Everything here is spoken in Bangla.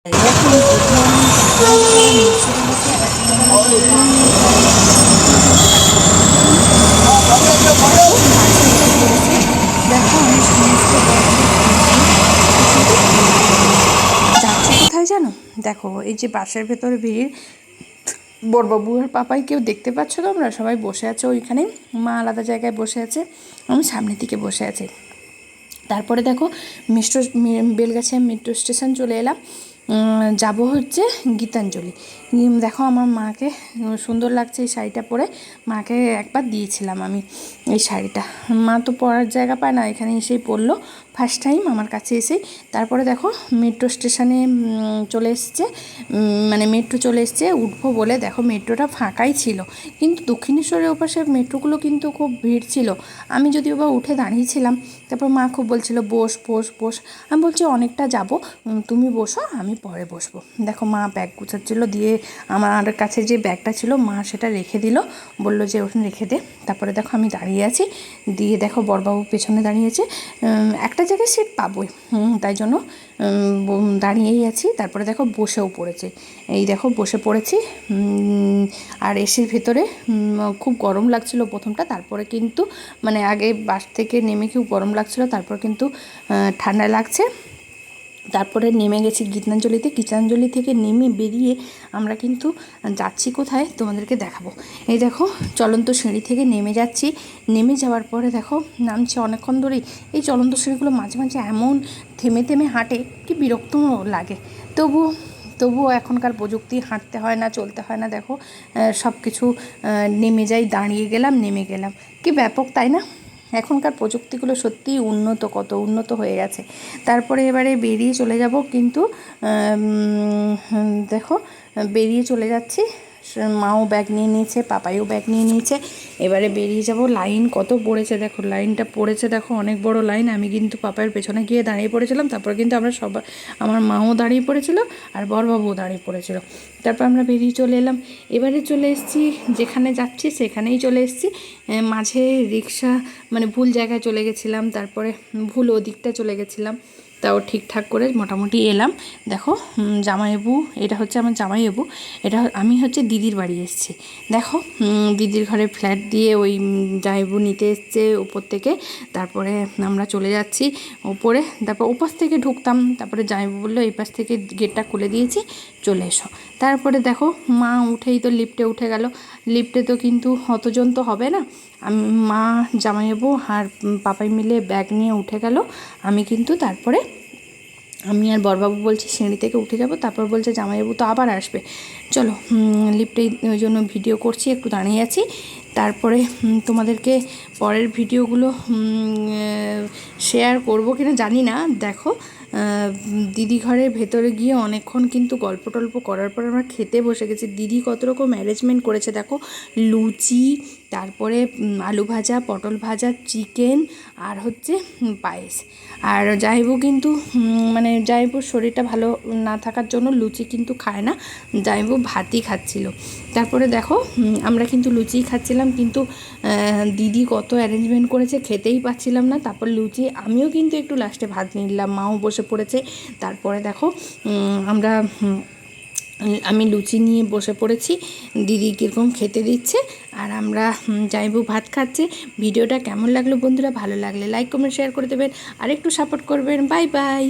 কোথায় জানো? দেখো, এই যে বাসের ভেতরে ভিড়, বড়বাবু আর পাপাই কেউ দেখতে পাচ্ছ তোমরা? সবাই বসে আছে ওইখানে। মা আলাদা জায়গায় বসে আছে, আমি সামনের দিকে বসে আছি। তারপরে দেখো মেট্রো বেলগাছিয়া মেট্রো স্টেশন চলে এলাম। যাব হচ্ছে গীতাঞ্জলি। দেখো আমার মাকে সুন্দর লাগছে এই শাড়িটা পরে। মাকে একবার দিয়েছিলাম আমি এই শাড়িটা। মা তো পরার জায়গা পায় না, এখানে এসেই পরলো। ফার্স্ট টাইম আমার কাছে এসেই তারপরে দেখো মেট্রো স্টেশনে চলে এসছে মানে মেট্রো চলে এসছে, উঠবো বলে দেখো মেট্রোটা ফাঁকাই ছিল। কিন্তু দক্ষিণেশ্বরের ওপাশে মেট্রোগুলো কিন্তু খুব ভিড় ছিল। আমি যদিও বা উঠে দাঁড়িয়েছিলাম, তারপর মা খুব বলছিল, বস বস বস। আমি বলছি, অনেকটা যাব তুমি বসো, আমি পরে বসবো। দেখো মা ব্যাগ গুছাচ্ছিলো, দিয়ে আমার কাছে যে ব্যাগটা ছিল, মা সেটা রেখে দিল, বলল যে, ওখানে রেখে দে। তারপরে দেখো আমি দাঁড়িয়ে আছি, দিয়ে দেখো বড়বাবু পেছনে দাঁড়িয়েছে একটা জায়গায় সিট পাবোই। তাই জন্য দাঁড়িয়েই আছি। তারপরে দেখো বসেও পড়েছে। এই দেখো বসে পড়েছি। আর এসির ভেতরে খুব গরম লাগছিল প্রথমটা। তারপরে কিন্তু মানে আগে বাস থেকে নেমে খুব গরম লাগছিল। তারপর কিন্তু ঠান্ডা লাগছে। তারপরে নেমে গেছি গীতাঞ্জলিতে। গীতাঞ্জলি থেকে নেমে বেরিয়ে আমরা কিন্তু যাচ্ছি কোথায় তোমাদেরকে দেখাবো। এই দেখো, চলন্ত সিঁড়ি থেকে নেমে যাচ্ছি। নেমে যাওয়ার পরে দেখো, নামছি অনেকক্ষণ ধরেই। এই চলন্ত সিঁড়িগুলো মাঝে মাঝে এমন থেমে থেমে হাঁটে কি বিরক্ত লাগে। তবুও তবুও এখনকার প্রযুক্তি হাঁটতে হয় না, চলতে হয় না, দেখো সব কিছু নেমে যাই, দাঁড়িয়ে গেলাম, নেমে গেলাম। কি ব্যাপক, তাই না? এখনকার প্রযুক্তিগুলো সত্যিই উন্নত, কত উন্নত হয়ে গেছে। তারপরে এবারে বেরিয়ে চলে যাব, কিন্তু দেখো, বেরিয়ে চলে যাচ্ছি মাও ব্যাগ নিয়ে নিয়েছে, পাপাইও ব্যাগ নিয়ে নিয়েছে। এবারে বেরিয়ে যাব লাইন কত পড়েছে দেখো লাইনটা পড়েছে দেখো, অনেক বড় লাইন আমি কিন্তু পাপাইয়ের পেছনে গিয়ে দাঁড়িয়ে পড়েছিলাম, তারপর কিন্তু আমরা সবাই আমার মাও দাঁড়িয়ে পড়েছিল আর বড়বাবুও দাঁড়িয়ে পড়েছিল। তারপর আমরা বেরিয়ে চলে এলাম। এবারে চলে এসেছি, যেখানে যাচ্ছি সেখানেই চলে এসেছি। মাঝে রিক্সা মানে ভুল জায়গায় চলে গেছিলাম, তারপরে ভুল ওদিকটা চলে গেছিলাম। তাও ঠিকঠাক করে মোটামুটি এলাম। দেখো উম, জামাইবাবু এটা হচ্ছে আমার জামাইবাবু এটা আমি হচ্ছে দিদির বাড়ি এসেছি। দেখো দিদির ঘরে ফ্ল্যাট দিয়ে ওই উম, জামাইবাবু নিতে এসছে উপর থেকে। তারপরে আমরা চলে যাচ্ছি উপরে। তারপর ওপাশ থেকে ঢুকতাম। তারপরে জামাইবাবু বলল এই পাশ থেকে গেটটা খুলে দিয়েছি চলে এসো। তারপরে দেখো মা উঠেই তো লিফটে উঠে গেল। লিফটে তো কিন্তু অতজন তো হবে না। আমি মা জামাইবাবু আর পাপাই মিলে ব্যাগ নিয়ে উঠে গেল। আমি কিন্তু তারপরে আমি আর বরবাবু বলছি সিঁড়ি থেকে উঠে যাব, তারপর বলছে জামাইবাবু তো আবার আসবে। চলো লিফটে ওই জন্য ভিডিও করছি, একটু দাঁড়িয়ে আছি। তারপরে তোমাদেরকে পরের ভিডিওগুলো শেয়ার করব কিনা জানি না। দেখো দিদি ঘরের ভেতরে গিয়ে অনেকক্ষণ কিন্তু গল্প টল্প করার পর আমরা খেতে বসে গেছি। দিদি কত রকম ম্যানেজমেন্ট করেছে, দেখো। লুচি তারপরে আলু ভাজা, পটল ভাজা, চিকেন আর হচ্ছে পায়েস। আর জাইবু কিন্তু মানে জাইবুর শরীরটা ভালো না থাকার জন্য লুচি কিন্তু খায় না। জাইবু ভাতই খাচ্ছিল। তারপরে দেখো আমরা কিন্তু লুচিই খাচ্ছিলাম কিন্তু দিদি কত অ্যারেঞ্জমেন্ট করেছে খেতেই পাচ্ছিলাম না। তারপর লুচি, আমিও কিন্তু একটু লাস্টে ভাত নিলাম, মাও বসে পড়েছে। তারপরে দেখো আমরা আমি লুচি নিয়ে বসে পড়েছি। দিদি কীরকম খেতে দিচ্ছে। আর আমরা যাইবু ভাত খাচ্ছে। ভিডিওটা কেমন লাগল বন্ধুরা? ভালো লাগলে লাইক কমেন্ট শেয়ার করে দেবেন। আর একটু সাপোর্ট করবেন। Bye bye